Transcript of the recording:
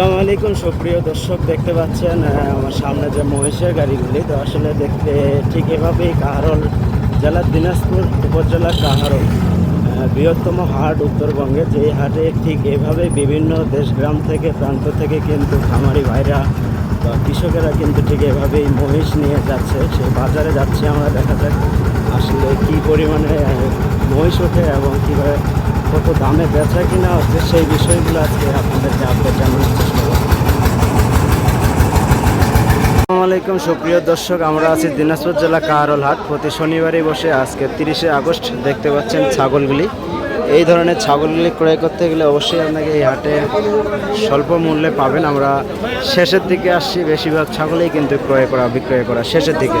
আসসালামু আলাইকুম, সুপ্রিয় দর্শক দেখতে পাচ্ছেন আমার সামনে যে মহিষের গাড়িগুলি, তো আসলে দেখতে ঠিক এভাবেই কাহারল জেলার দিনাজপুর উপজেলার কাহারল বৃহত্তম হাট উত্তরবঙ্গে। যে হাটে ঠিক এভাবে বিভিন্ন দেশগ্রাম থেকে, প্রান্ত থেকে কিন্তু খামারি ভাইরা বা কৃষকেরা কিন্তু ঠিক এভাবেই মহিষ নিয়ে যাচ্ছে। সেই বাজারে যাচ্ছে আমরা, দেখা যাক কি পরিমাণে মহিষ ওঠে এবং কীভাবে কত দামে বেচা কিনা হচ্ছে সেই বিষয়গুলো আজকে আপনাদেরকে আপডেট জানানোর চেষ্টা করব। আলাইকুম, সুপ্রিয় দর্শক, আমরা আছি দিনাজপুর জেলা কাহারল হাট প্রতি শনিবারই বসে আজকে তিরিশে আগস্ট দেখতে পাচ্ছেন ছাগলগুলি। এই ধরনের ছাগলগুলি ক্রয় করতে গেলে অবশ্যই আপনাকে এই হাটে স্বল্প মূল্যে পাবেন। আমরা শেষের দিকে আসছি, বেশিরভাগ ছাগলই কিন্তু ক্রয় করা, বিক্রয় করা শেষের দিকে।